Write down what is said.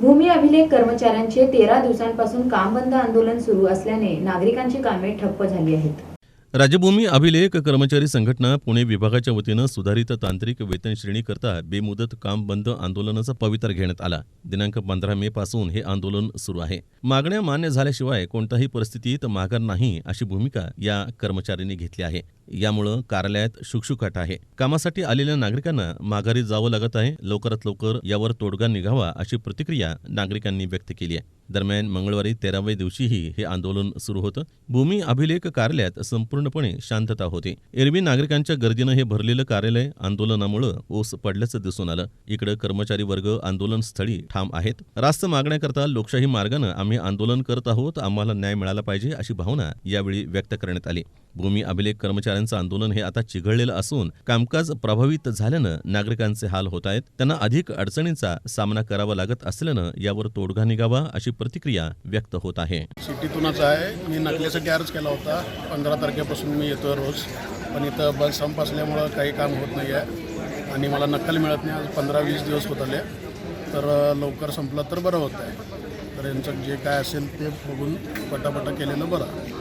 भूमी अभिलेख कर्मचाऱ्यांचे तेरा दिवसांपासून काम बंद आंदोलन सुरू असल्याने नागरिकांची कामे ठप्प झाली आहेत. राज्यभूमी अभिलेख कर्मचारी संघटना पुणे विभागाच्या वतीनं सुधारित तांत्रिक वेतन श्रेणीकरता बेमुदत काम बंद आंदोलनाचा पवित्र घेण्यात आला. दिनांक पंधरा मे पासून हे आंदोलन सुरू आहे. मागण्या मान्य झाल्याशिवाय कोणत्याही परिस्थितीत माघार नाही अशी भूमिका या कर्मचाऱ्यांनी घेतली आहे. यामुळं कार्यालयात शुकशुकाट आहे. कामासाठी आलेल्या नागरिकांना माघारी जावं लागत आहे. लवकरात लवकर यावर तोडगा निघावा अशी प्रतिक्रिया नागरिकांनी व्यक्त केली आहे. दरम्यान मंगळवारी तेराव्या दिवशीही हे आंदोलन सुरू होतं. भूमी अभिलेख कार्यालयात संपूर्णपणे शांतता होती. एरवी नागरिकांच्या गर्दीनं हे भरलेलं कार्यालय आंदोलनामुळं ओस पडल्याचं दिसून आलं. इकडे कर्मचारी वर्ग आंदोलन स्थळी ठाम आहेत. रास्त मागण्याकरता लोकशाही मार्गानं आम्ही आंदोलन करत आहोत. आम्हाला न्याय मिळाला पाहिजे अशी भावना यावेळी व्यक्त करण्यात आली. भूमी अभिलेख कर्मचारी कर्मचाऱ्यांचं आंदोलन हे आता चिघळलेलं असून कामकाज प्रभावित झाल्यानं नागरिकांचे हाल होत आहेत. त्यांना अधिक अडचणींचा सामना करावा लागत असल्यानं यावर तोडगा निघावा अशी प्रतिक्रिया व्यक्त होत आहे. सिटीतूनच आहे. मी नकलेसाठी अर्ज केला होता. पंधरा तारखेपासून मी येतो रोज. पण इथं बस संप असल्यामुळं काही काम होत नाही आहे. आणि मला नक्कल मिळत नाही. आज पंधरा वीस दिवस होत आले. तर लवकर संपलं तर बरं होत आहे तर यांचं जे काय असेल ते बघून पटापटा केलेलं बरं.